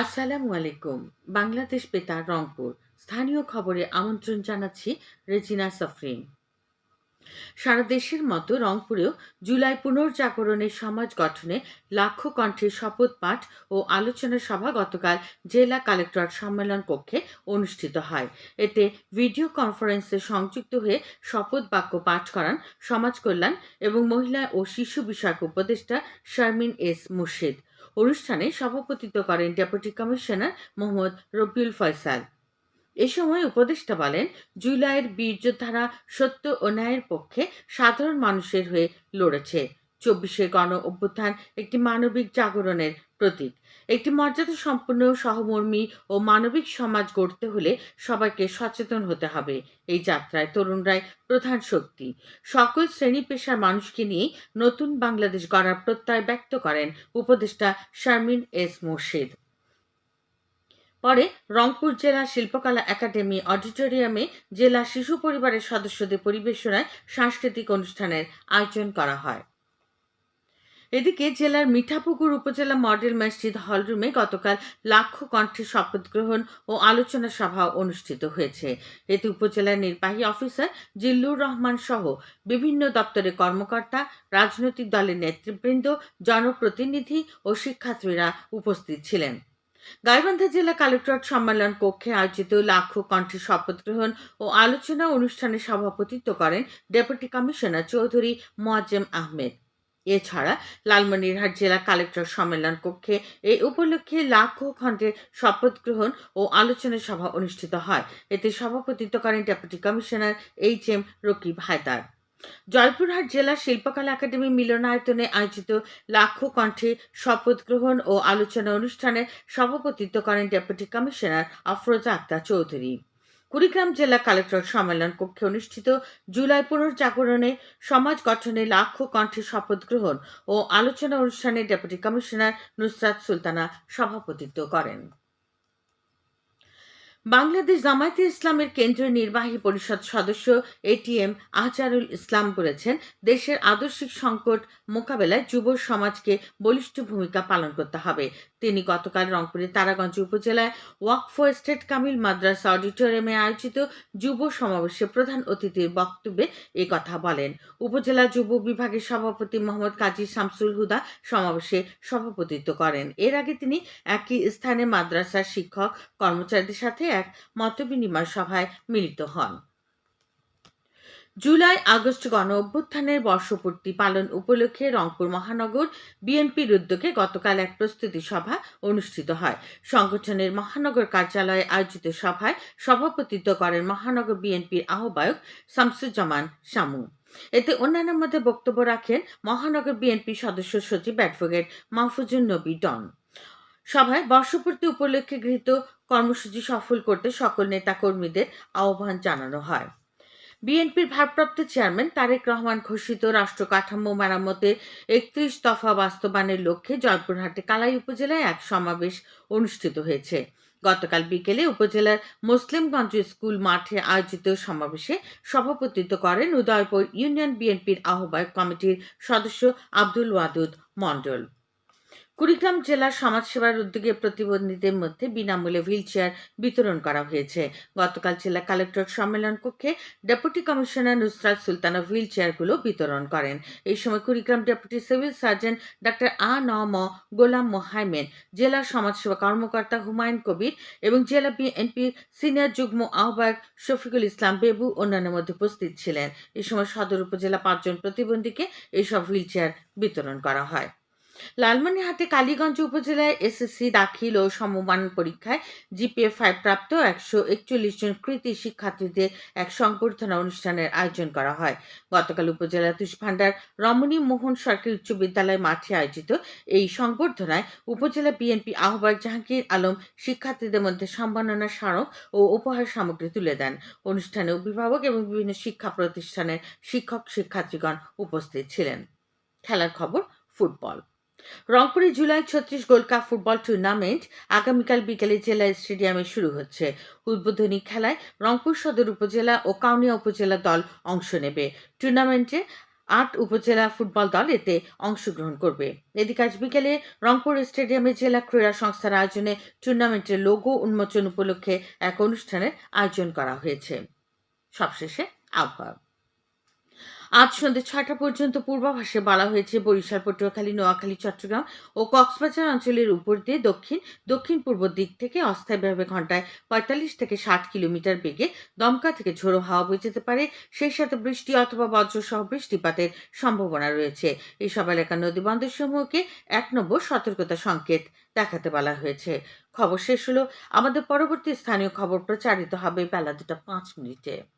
আসসালামু আলাইকুম। বাংলাদেশ বেতার, রংপুর। স্থানীয় খবরে আমন্ত্রণ জানাচ্ছি রেজিনা সফরিন। সারা দেশের মতো রংপুরেও জুলাই পুনর্জাগরণের সমাজ গঠনে লাখো কণ্ঠের শপথ পাঠ ও আলোচনা সভা গতকাল জেলা কালেক্টরেট সম্মেলন কক্ষে অনুষ্ঠিত হয়। এতে ভিডিও কনফারেন্সে সংযুক্ত হয়ে শপথ বাক্য পাঠ করান সমাজ কল্যাণ এবং মহিলা ও শিশু বিষয়ক উপদেষ্টা শারমিন এস মুর্শিদ। অনুষ্ঠানে সভাপতিত্ব করেন ডেপুটি কমিশনার মোহাম্মদ রবিউল ফয়সাল। এ সময় উপদেষ্টা বলেন, জুলাইয়ের বীর্যধারা সত্য ও ন্যায়ের পক্ষে সাধারণ মানুষের হয়ে লড়েছে। চব্বিশে গণ অভ্যুত্থান একটি মানবিক জাগরণের প্রতীক। একটি মর্যাদা সম্পন্ন সহমর্মী ও মানবিক সমাজ গড়তে হলে সবাইকে সচেতন হতে হবে। এই যাত্রায় তরুণরাই প্রধান শক্তি। সকল শ্রেণি পেশার মানুষকে নিয়ে নতুন বাংলাদেশ গড়ার প্রত্যয় ব্যক্ত করেন উপদেষ্টা শারমিন এস মোর্শেদ। পরে রংপুর জেলা শিল্পকলা একাডেমি অডিটোরিয়ামে জেলা শিশু পরিবারের সদস্যদের পরিবেশনায় সাংস্কৃতিক অনুষ্ঠানের আয়োজন করা হয়। এদিকে জেলার মিঠাপুকুর উপজেলা মডেল মসজিদ হলরুমে গতকাল লাখো কণ্ঠে শপথ গ্রহণ ও আলোচনা সভা অনুষ্ঠিত হয়েছে। এতে উপজেলার নির্বাহী অফিসার জিল্লুর রহমান সহ বিভিন্ন দপ্তরের কর্মকর্তা, রাজনৈতিক দলের নেতৃবৃন্দ, জনপ্রতিনিধি ও শিক্ষার্থীরা উপস্থিত ছিলেন। গাইবান্ধা জেলা কালেক্টরেট সম্মেলন কক্ষে আয়োজিত লাখো কণ্ঠে শপথ গ্রহণ ও আলোচনা অনুষ্ঠানে সভাপতিত্ব করেন ডেপুটি কমিশনার চৌধুরী মোয়াজ্জেম আহমেদ। এছাড়া লালমনিরহাট জেলা কালেক্টর সম্মেলন কক্ষে এই উপলক্ষে লাখো খণ্ডের শপথ গ্রহণ ও আলোচনা সভা অনুষ্ঠিত হয়। এতে সভাপতিত্ব করেন deputy commissioner H M Rakib Haider. Joypurhat জেলা শিল্পকলা একাডেমি মিলনায়তনে আয়োজিত লাখো কণ্ঠে শপথ গ্রহণ ও আলোচনা অনুষ্ঠানে সভাপতিত্ব করেন ডেপুটি কমিশনার আফরোজা আক্তার চৌধুরী। কুড়িগ্রাম জেলা কালেক্টর সম্মেলন কক্ষে অনুষ্ঠিত জুলাই পুনর্জাগরণে সমাজ গঠনে লাখো কণ্ঠে শপথ গ্রহণ ও আলোচনা অনুষ্ঠানে ডেপুটি কমিশনার নুসরাত সুলতানা সভাপতিত্ব করেন। বাংলাদেশ জামায়াতে ইসলামের কেন্দ্রীয় নির্বাহী পরিষদ সদস্য এটিএম আহচারুল ইসলাম বলেছেন, দেশের আদর্শিক সংকট মোকাবেলায় যুব সমাজকে বলিষ্ঠ ভূমিকা পালন করতে হবে। তিনি গতকাল রংপুরের তারাগঞ্জ উপজেলায় ওয়াকফ স্টেট কামিল মাদ্রাসা অডিটোরিয়ামে আয়োজিত যুব সমাবেশে প্রধান অতিথির বক্তব্যে এ কথা বলেন। উপজেলা যুব বিভাগের সভাপতি মোহাম্মদ কাজী শামসুল হুদা সমাবেশে সভাপতিত্ব করেন। এর আগে তিনি একই স্থানে মাদ্রাসার শিক্ষক কর্মচারীদের সাথে এক মতবিনিময় সভায় মিলিত হন। জুলাই আগস্ট গণ অভ্যুত্থানের বর্ষপূর্তি পালন উপলক্ষে রংপুর মহানগর বিএনপির উদ্যোগে গতকাল এক প্রস্তুতি সভা অনুষ্ঠিত হয়। সংগঠনের মহানগর কার্যালয়ে আয়োজিত সভায় সভাপতিত্ব করেন মহানগর বিএনপির আহ্বায়ক শামসুজ্জামান শামু। এতে অন্যান্যের মধ্যে বক্তব্য রাখেন মহানগর বিএনপি সদস্য সচিব অ্যাডভোকেট মাহফুজুর নবী ডন। সভায় বর্ষপূর্তি উপলক্ষে গৃহীত কর্মসূচি সফল করতে সকল নেতাকর্মীদের আহ্বান জানানো হয়। বিএনপির ভারপ্রাপ্ত চেয়ারম্যান তারেক রহমান ঘোষিত রাষ্ট্র কাঠামো মেরামতের একত্রিশ দফা বাস্তবায়নের লক্ষ্যে জয়পুরহাটে কালাই উপজেলায় এক সমাবেশ অনুষ্ঠিত হয়েছে। গতকাল বিকেলে উপজেলার মুসলিমগঞ্জ স্কুল মাঠে আয়োজিত সমাবেশে সভাপতিত্ব করেন উদয়পুর ইউনিয়ন বিএনপির আহ্বায়ক কমিটির সদস্য আব্দুল ওয়াদুদ মণ্ডল। কুড়িগ্রাম জেলার সমাজসেবার উদ্যোগে প্রতিবন্ধীদের মধ্যে বিনামূল্যে হুইল চেয়ার বিতরণ করা হয়েছে। গতকাল জেলা কালেক্টর সম্মেলন কক্ষে deputy commissioner Nusrat Sultana wheel চেয়ারগুলো বিতরণ করেন। এই সময় Kurigram deputy civil surgeon doctor আ ন ম গোলাম মোহাইমেন, জেলা সমাজসেবা কর্মকর্তা হুমায়ুন কবির এবং জেলা বিএনপির সিনিয়র যুগ্ম আহ্বায়ক শফিকুল ইসলাম বেবু অন্যান্যের মধ্যে উপস্থিত ছিলেন। এই সময় সদর উপজেলা পাঁচজন প্রতিবন্ধীকে এইসব হুইল চেয়ার বিতরণ করা হয়। লালমনিরহাটে কালীগঞ্জ উপজেলায় এসএসসি দাখিল ও সমমান পরীক্ষায় জিপিএ ফাইভ প্রাপ্ত একশো একচল্লিশ জন কৃতি শিক্ষার্থীদের এক সংবর্ধনা অনুষ্ঠানের আয়োজন করা হয়। গতকাল উপজেলা তুষভান্ডার রমণী মোহন সরকারি উচ্চ বিদ্যালয় মাঠে আয়োজিত এই সংবর্ধনায় উপজেলা বিএনপি আহ্বায়ক জাহাঙ্গীর আলম শিক্ষার্থীদের মধ্যে সম্মাননা স্মারক ও উপহার সামগ্রী তুলে দেন। অনুষ্ঠানে অভিভাবক এবং বিভিন্ন শিক্ষা প্রতিষ্ঠানের শিক্ষক শিক্ষার্থীগণ উপস্থিত ছিলেন। খেলার খবর, ফুটবল। রংপুরে জুলাই ছত্রিশ গোল্ড কাপ ফুটবল টুর্নামেন্ট আগামীকাল বিকেলে জেলা স্টেডিয়ামে শুরু হচ্ছে। উদ্বোধনী খেলায় রংপুর সদর উপজেলা ও কাউনিয়া উপজেলা দল অংশ নেবে। টুর্নামেন্টে আট উপজেলা ফুটবল দল এতে অংশগ্রহণ করবে। এদিকে আজ বিকেলে রংপুর স্টেডিয়ামে জেলা ক্রীড়া সংস্থার আয়োজনে টুর্নামেন্টের লোগো উন্মোচন উপলক্ষে এক অনুষ্ঠানের আয়োজন করা হয়েছে। সবশেষে আবহাওয়া। আজ সন্ধ্যে ছয়টা পর্যন্ত পূর্বাভাসে বলা হয়েছে, বরিশাল, পটুয়াখালী, নোয়াখালী, চট্টগ্রাম ও কক্সবাজার অঞ্চলের উপর দিয়ে দক্ষিণ দক্ষিণ পূর্ব দিক থেকে অস্থায়ীভাবে ঘন্টায় পঁয়তাল্লিশ থেকে ষাট কিলোমিটার বেগে দমকা থেকে ঝোড়ো হাওয়া বয়ে যেতে পারে। সেই সাথে বৃষ্টি অথবা বজ্রসহ বৃষ্টিপাতের সম্ভাবনা রয়েছে। এইসব এলাকার নদীবন্দর সমূহকে এক নম্বর সতর্কতা সংকেত দেখাতে বলা হয়েছে। খবর শেষ হলো। আমাদের পরবর্তী স্থানীয় খবর প্রচারিত হবে বেলা দুটা পাঁচ মিনিটে।